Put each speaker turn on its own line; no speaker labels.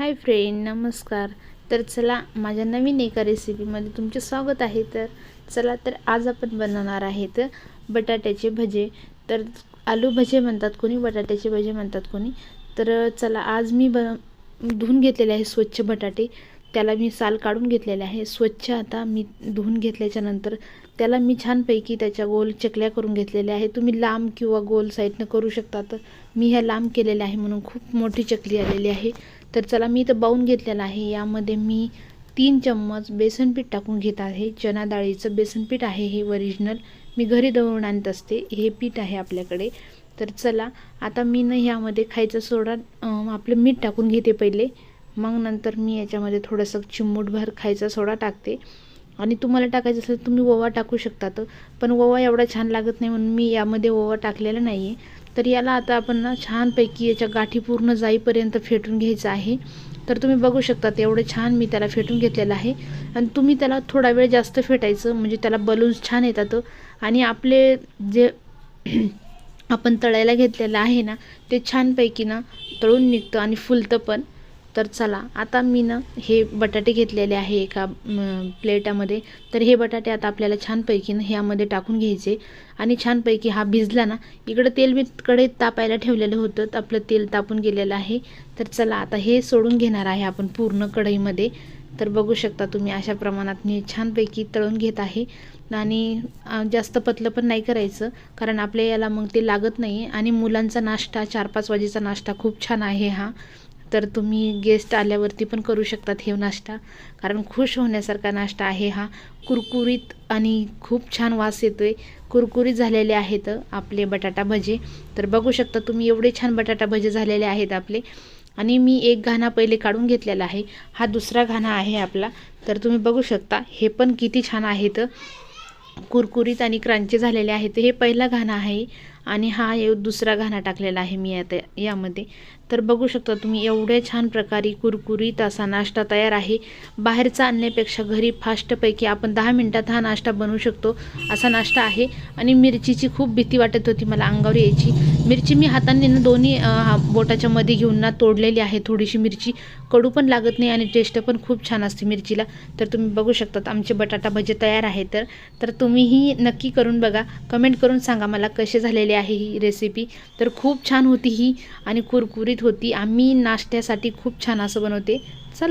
Hi friend नमस्कार. तर चला माझ्या नवीन एका रेसिपीमध्ये तुमचे स्वागत आहे. तर चला तर आज आपण बनवणार आहेत बटाट्याचे भजे. तर आलू भजे म्हणतात कोणी बटाट्याचे भजे म्हणतात कोणी. तर चला आज मी ब धुवून घेतलेले आहे स्वच्छ बटाटे. त्याला मी साल काढून घेतलेले आहे. स्वच्छ आता मी धुवून घेतल्याच्या नंतर त्याला मी छानपैकी त्याच्या गोल चकल्या करून घेतलेल्या आहे तुम्ही लांब किंवा गोल साईडनं करू शकता. तर मी ह्या लांब केलेल्या आहे म्हणून खूप मोठी चकली आलेली आहे. तर चला मी इथं बाऊन घेतलेला आहे. यामध्ये मी तीन चम्मच बेसनपीठ टाकून घेत आहे. चना डाळीचं बेसनपीठ आहे हे ओरिजिनल मी घरी दळून आणत असते. हे पीठ आहे आपल्याकडे. तर चला आता मी न ह्यामध्ये खायचा सोडा आपलं मीठ टाकून घेते पहिले. मग नंतर मी याच्यामध्ये थोडंसं चिमूटभर खायचा सोडा टाकते. आणि तुम्हाला टाकायचं असेल तर तुम्ही ओवा टाकू शकतात पण ओवा एवढा छान लागत नाही म्हणून मी यामध्ये ओवा टाकलेला नाही आहे तर याला आता आपण ना छानपैकी याच्या गाठी पूर्ण जाईपर्यंत फेटून घ्यायचं आहे. तर तुम्ही बघू शकता एवढं छान मी त्याला फेटून घेतलेलं आहे. आणि तुम्ही त्याला थोडा वेळ जास्त फेटायचं म्हणजे त्याला बलून्स छान येतात. आणि आपले जे आपण तळायला घेतलेलं आहे ना ते छानपैकी ना तळून निघतं आणि फुलतं पण. तर चला आता मी ना हे बटाटे घेतलेले आहे एका प्लेटामध्ये. तर हे बटाटे आता आपल्याला छानपैकी ना ह्यामध्ये टाकून घ्यायचे. आणि छानपैकी हा भिजला ना इकडं तेल मी कडे तापायला ठेवलेलं होतं तर आपलं तेल तापून गेलेलं आहे. तर चला आता हे सोडून घेणार आहे आपण पूर्ण कढईमध्ये. तर बघू शकता तुम्ही अशा प्रमाणात मी छानपैकी तळून घेत आहे. आणि जास्त पतलं पण नाही करायचं कारण आपल्या याला मग ते लागत नाही आणि मुलांचा नाश्ता चार पाच वाजेचा नाश्ता खूप छान आहे हा. तर तुम्ही गेस्ट आल्यावरती पण करू शकतात हे नाश्ता. कारण खुश होण्यासारखा नाश्ता आहे हा. कुरकुरीत आणि खूप छान वास येतो आहे कुरकुरीत झालेले आहेत आपले बटाटा भजे. तर बघू शकता तुम्ही एवढे छान बटाटा भजे झालेले आहेत आपले. आणि मी एक घाणा पहिले काढून घेतलेला आहे. हा दुसरा घाणा आहे आपला. तर तुम्ही बघू शकता हे पण किती छान आहेत. कुरकुरीत आणि क्रांची झालेले आहेत. हे पहिला घाणा आहे. आणि हा ये दुसरा घाणा टाकलेला आहे मी आता यामध्ये. तर बघू शकता तुम्ही एवढ्या छान प्रकारे कुरकुरीत असा नाश्ता तयार आहे. बाहेरचा आणण्यापेक्षा घरी फास्टपैकी आपण दहा मिनटात हा नाश्ता बनवू शकतो असा नाश्ता आहे. आणि मिरचीची खूप भीती वाटत होती मला अंगावर यायची. मिरची मी हाताने ना दोन्ही हा बोटाच्या मध्ये घेऊन ना तोडलेली आहे थोडीशी मिरची. कडू पण लागत नाही आणि टेस्ट पण खूप छान असते मिरचीला. तर तुम्ही बघू शकतात आमचे बटाटा भजे तयार आहे तर. तर तुम्हीही नक्की करून बघा. कमेंट करून सांगा मला कसे झालेले आहे ही रेसिपी तर खूप छान होती ही. आणि कुरकुरीत होती. आम्ही नाश्त्यासाठी खूप छान असं बनवते.